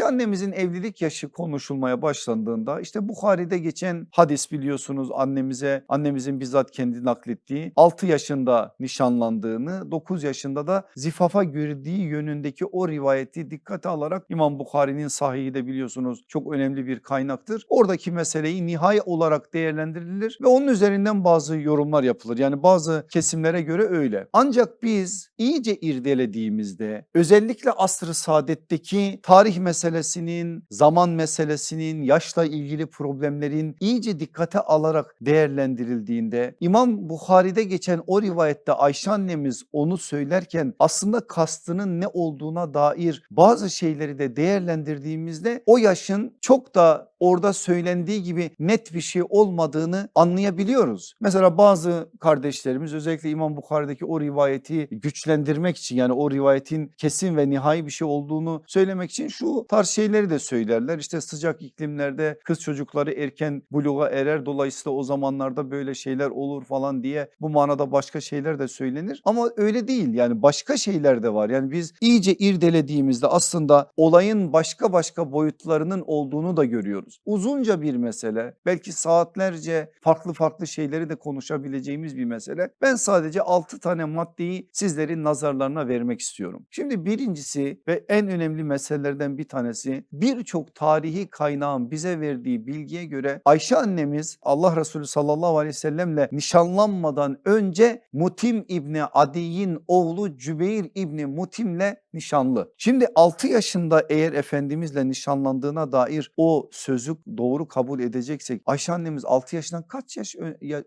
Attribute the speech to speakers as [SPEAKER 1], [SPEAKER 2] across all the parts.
[SPEAKER 1] Ayşe annemizin evlilik yaşı konuşulmaya başlandığında işte Bukhari'de geçen hadis biliyorsunuz annemize annemizin bizzat kendi naklettiği 6 yaşında nişanlandığını 9 yaşında da zifafa girdiği yönündeki o rivayeti dikkate alarak İmam Bukhari'nin sahihi de biliyorsunuz çok önemli bir kaynaktır. Oradaki meseleyi nihai olarak değerlendirilir ve onun üzerinden bazı yorumlar yapılır. Yani bazı kesimlere göre öyle. Ancak biz iyice irdelediğimizde özellikle asr-ı saadetteki tarih meselesinin, zaman meselesinin, yaşla ilgili problemlerin iyice dikkate alarak değerlendirildiğinde İmam Bukhari'de geçen o rivayette Ayşe annemiz onu söylerken aslında kastının ne olduğuna dair bazı şeyleri de değerlendirdiğimizde o yaşın çok da orada söylendiği gibi net bir şey olmadığını anlayabiliyoruz. Mesela bazı kardeşlerimiz özellikle İmam Bukhari'deki o rivayeti güçlendirmek için yani o rivayetin kesin ve nihai bir şey olduğunu söylemek için şu tarz şeyleri de söylerler. İşte sıcak iklimlerde kız çocukları erken buluğa erer dolayısıyla o zamanlarda böyle şeyler olur falan diye bu manada başka şeyler de söylenir. Ama öyle değil yani başka şeyler de var. Yani biz iyice irdelediğimizde aslında olayın başka başka boyutlarının olduğunu da görüyoruz. Uzunca bir mesele belki saatlerce farklı farklı şeyleri de konuşabileceğimiz bir mesele. Ben sadece 6 tane maddeyi sizlerin nazarlarına vermek istiyorum. Şimdi birincisi ve en önemli meselelerden bir tanesi birçok tarihi kaynağın bize verdiği bilgiye göre Ayşe annemiz Allah Resulü sallallahu aleyhi ve sellemle nişanlanmadan önce Mutim İbni Adi'nin oğlu Cübeyr İbni Mutim'le nişanlı. Şimdi 6 yaşında eğer Efendimizle nişanlandığına dair o sözü doğru kabul edeceksek Ayşe annemiz 6 yaşından kaç yaş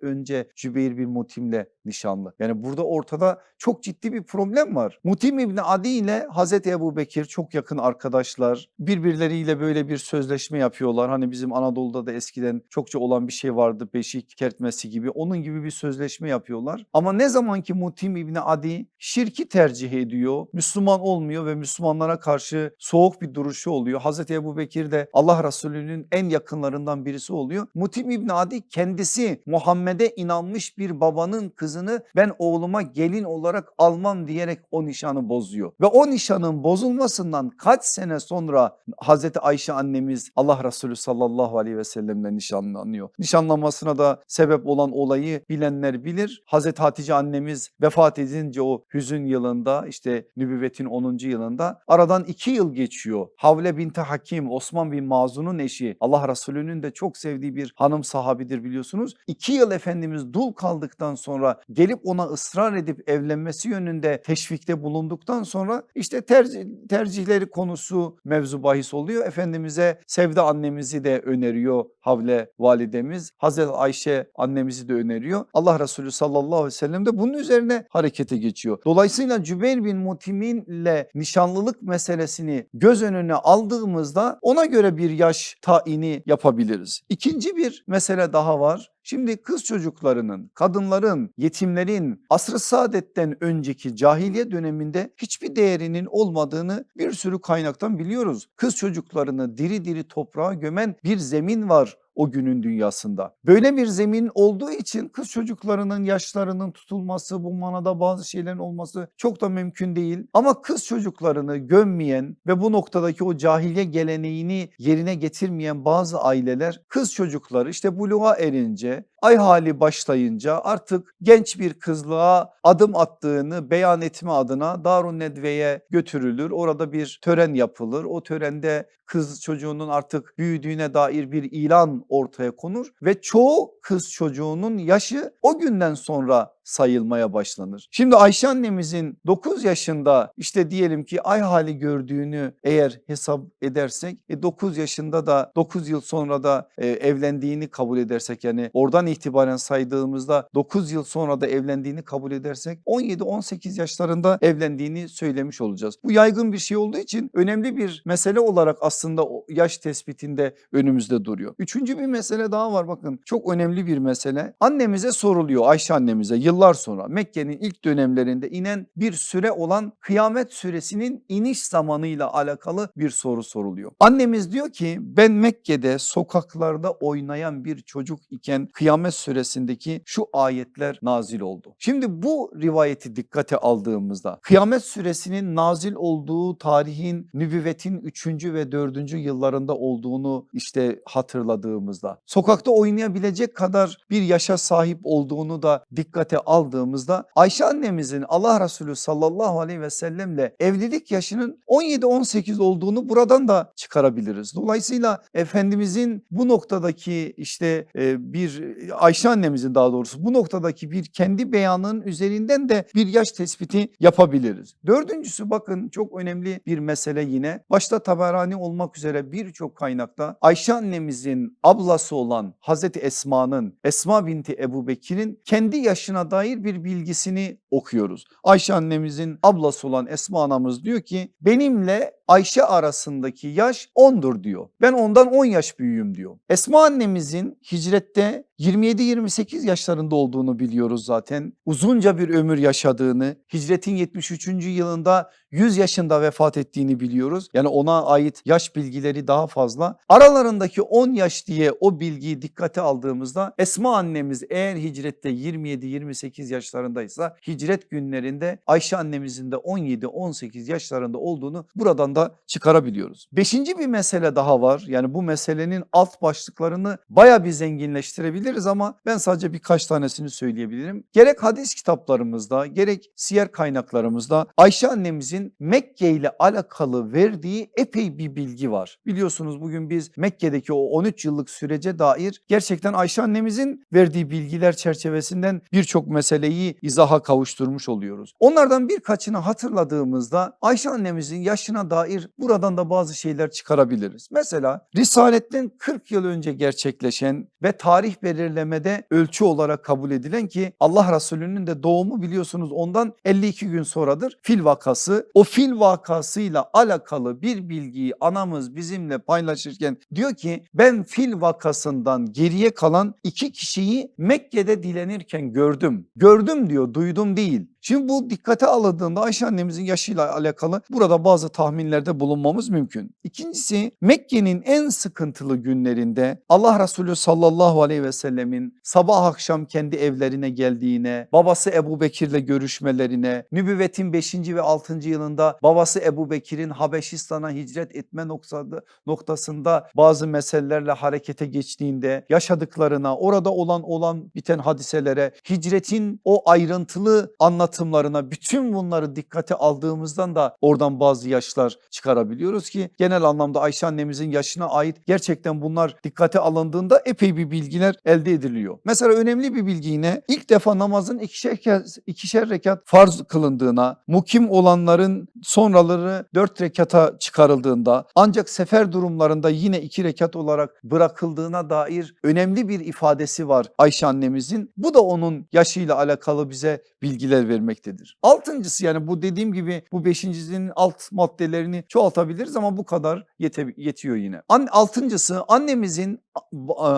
[SPEAKER 1] önce Cübeyr bin Mutim'le nişanlı? Yani burada ortada çok ciddi bir problem var. Mutim İbni Adi ile Hazreti Ebu Bekir çok yakın arkadaşlar. Birbirleriyle böyle bir sözleşme yapıyorlar. Hani bizim Anadolu'da da eskiden çokça olan bir şey vardı. Beşik kertmesi gibi. Onun gibi bir sözleşme yapıyorlar. Ama ne zaman ki Mutim İbni Adi şirki tercih ediyor. Müslüman olmuyor ve Müslümanlara karşı soğuk bir duruşu oluyor. Hazreti Ebu Bekir de Allah Resulü'nün en yakınlarından birisi oluyor. Mutim İbni Adi kendisi Muhammed'e inanmış bir babanın kızını ben oğluma gelin olarak almam diyerek o nişanı bozuyor. Ve o nişanın bozulmasından kaç sene sonra Hazreti Ayşe annemiz Allah Resulü sallallahu aleyhi ve sellemle nişanlanıyor. Nişanlanmasına da sebep olan olayı bilenler bilir. Hazreti Hatice annemiz vefat edince o hüzün yılında işte nübüvvetin 10. yılında aradan iki yıl geçiyor. Havle binti Hakim Osman bin Mazun'un eşi Allah Resulü'nün de çok sevdiği bir hanım sahabidir biliyorsunuz. İki yıl Efendimiz dul kaldıktan sonra gelip ona ısrar edip evlenmesi yönünde teşvikte bulunduktan sonra işte tercih, tercihleri konusu mevzu bahis oluyor. Efendimiz'e Sevda annemizi de öneriyor Havle validemiz. Hazreti Ayşe annemizi de öneriyor. Allah Resulü sallallahu aleyhi ve sellem de bunun üzerine harekete geçiyor. Dolayısıyla Cübeyr bin Mutim'inle nişanlılık meselesini göz önüne aldığımızda ona göre bir yaş tayini yapabiliriz. İkinci bir mesele daha var. Şimdi kız çocuklarının, kadınların, yetimlerin asr-ı saadetten önceki cahiliye döneminde hiçbir değerinin olmadığını bir sürü kaynaktan biliyoruz. Kız çocuklarını diri diri toprağa gömen bir zemin var o günün dünyasında. Böyle bir zemin olduğu için kız çocuklarının yaşlarının tutulması bu manada bazı şeylerin olması çok da mümkün değil. Ama kız çocuklarını gömmeyen ve bu noktadaki o cahiliye geleneğini yerine getirmeyen bazı aileler kız çocukları işte buluğa erince ay hali başlayınca artık genç bir kızlığa adım attığını beyan etme adına Darun Nedve'ye götürülür. Orada bir tören yapılır. O törende kız çocuğunun artık büyüdüğüne dair bir ilan ortaya konur ve çoğu kız çocuğunun yaşı o günden sonra sayılmaya başlanır. Şimdi Ayşe annemizin 9 yaşında işte diyelim ki ay hali gördüğünü eğer hesap edersek e 9 yaşında da 9 yıl sonra da e, evlendiğini kabul edersek yani oradan itibaren saydığımızda 9 yıl sonra da evlendiğini kabul edersek 17-18 yaşlarında evlendiğini söylemiş olacağız. Bu yaygın bir şey olduğu için önemli bir mesele olarak aslında yaş tespitinde önümüzde duruyor. Üçüncü bir mesele daha var bakın çok önemli bir mesele. Annemize soruluyor Ayşe annemize yıllar sonra Mekke'nin ilk dönemlerinde inen bir süre olan kıyamet süresinin iniş zamanıyla alakalı bir soru soruluyor. Annemiz diyor ki ben Mekke'de sokaklarda oynayan bir çocuk iken kıyamet süresindeki şu ayetler nazil oldu. Şimdi bu rivayeti dikkate aldığımızda kıyamet süresinin nazil olduğu tarihin nübüvvetin 3. ve 4. yıllarında olduğunu işte hatırladığımızda sokakta oynayabilecek kadar bir yaşa sahip olduğunu da dikkate aldığımızda Ayşe annemizin Allah Resulü sallallahu aleyhi ve sellemle evlilik yaşının 17-18 olduğunu buradan da çıkarabiliriz. Dolayısıyla Efendimizin bu noktadaki işte e, bir Ayşe annemizin daha doğrusu bu noktadaki bir kendi beyanının üzerinden de bir yaş tespiti yapabiliriz. Dördüncüsü bakın çok önemli bir mesele yine başta Taberani olmak üzere birçok kaynakta Ayşe annemizin ablası olan Hazreti Esma'nın Esma binti Ebu Bekir'in kendi yaşına dair bir bilgisini okuyoruz. Ayşe annemizin ablası olan Esma anamız diyor ki benimle Ayşe arasındaki yaş 10'dur diyor. Ben ondan 10 yaş büyüğüm diyor. Esma annemizin hicrette 27-28 yaşlarında olduğunu biliyoruz zaten. Uzunca bir ömür yaşadığını, hicretin 73. yılında 100 yaşında vefat ettiğini biliyoruz. Yani ona ait yaş bilgileri daha fazla. Aralarındaki 10 yaş diye o bilgiyi dikkate aldığımızda Esma annemiz eğer hicrette 27-28 yaşlarındaysa hicret günlerinde Ayşe annemizin de 17-18 yaşlarında olduğunu buradan da çıkarabiliyoruz. Beşinci bir mesele daha var. Yani bu meselenin alt başlıklarını baya bir zenginleştirebiliriz ama ben sadece birkaç tanesini söyleyebilirim. Gerek hadis kitaplarımızda gerek siyer kaynaklarımızda Ayşe annemizin Mekke ile alakalı verdiği epey bir bilgi var. Biliyorsunuz bugün biz Mekke'deki o 13 yıllık sürece dair gerçekten Ayşe annemizin verdiği bilgiler çerçevesinden birçok meseleyi izaha kavuşturmuş oluyoruz. Onlardan birkaçını hatırladığımızda Ayşe annemizin yaşına dair buradan da bazı şeyler çıkarabiliriz. Mesela Risaletten 40 yıl önce gerçekleşen ve tarih belirlemede ölçü olarak kabul edilen ki Allah Resulü'nün de doğumu biliyorsunuz ondan 52 gün sonradır fil vakası. O fil vakasıyla alakalı bir bilgiyi anamız bizimle paylaşırken diyor ki ben fil vakasından geriye kalan iki kişiyi Mekke'de dilenirken gördüm. Gördüm diyor duydum değil. Şimdi bu dikkate alındığında Ayşe annemizin yaşıyla alakalı burada bazı tahminlerde bulunmamız mümkün. İkincisi Mekke'nin en sıkıntılı günlerinde Allah Resulü sallallahu aleyhi ve sellemin sabah akşam kendi evlerine geldiğine, babası Ebu Bekir'le görüşmelerine, nübüvvetin 5. ve 6. yılında babası Ebu Bekir'in Habeşistan'a hicret etme noktası, noktasında bazı meselelerle harekete geçtiğinde yaşadıklarına, orada olan olan biten hadiselere, hicretin o ayrıntılı anlatımlarına bütün bunları dikkate aldığımızdan da oradan bazı yaşlar çıkarabiliyoruz ki genel anlamda Ayşe annemizin yaşına ait gerçekten bunlar dikkate alındığında epey bir bilgiler elde ediliyor. Mesela önemli bir bilgi yine ilk defa namazın ikişer, kez, ikişer rekat farz kılındığına, mukim olanların sonraları dört rekata çıkarıldığında ancak sefer durumlarında yine iki rekat olarak bırakıldığına dair önemli bir ifadesi var Ayşe annemizin. Bu da onun yaşıyla alakalı bize bilgiler vermektedir. Altıncısı yani bu dediğim gibi bu beşincisinin alt maddelerini çoğaltabiliriz ama bu kadar yete, yetiyor yine. An, altıncısı annemizin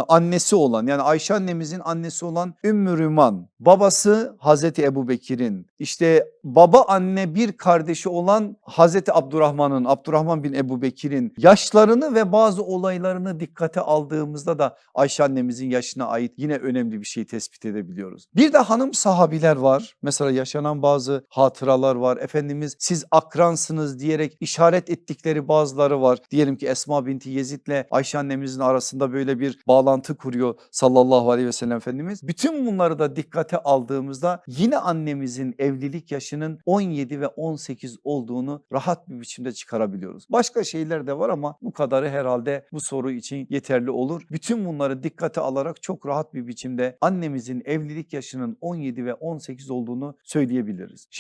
[SPEAKER 1] annesi olan yani Ayşe annemizin annesi olan Ümmü Rüman, babası Hazreti Ebu Bekir'in, işte baba anne bir kardeşi olan Hazreti Abdurrahman'ın, Abdurrahman bin Ebu Bekir'in yaşlarını ve bazı olaylarını dikkate aldığımızda da Ayşe annemizin yaşına ait yine önemli bir şey tespit edebiliyoruz. Bir de hanım sahabiler var. Mesela yaşanan bazı hatıralar var. Efendimiz siz akransınız diyerek işaret ettikleri bazıları var. Diyelim ki Esma binti Yezid'le Ayşe annemizin arasında böyle bir bağlantı kuruyor sallallahu aleyhi ve sellem Efendimiz. Bütün bunları da dikkate aldığımızda yine annemizin evlilik yaşının 17 ve 18 olduğunu rahat bir biçimde çıkarabiliyoruz. Başka şeyler de var ama bu kadarı herhalde bu soru için yeterli olur. Bütün bunları dikkate alarak çok rahat bir biçimde annemizin evlilik yaşının 17 ve 18 olduğunu söyleyebiliriz.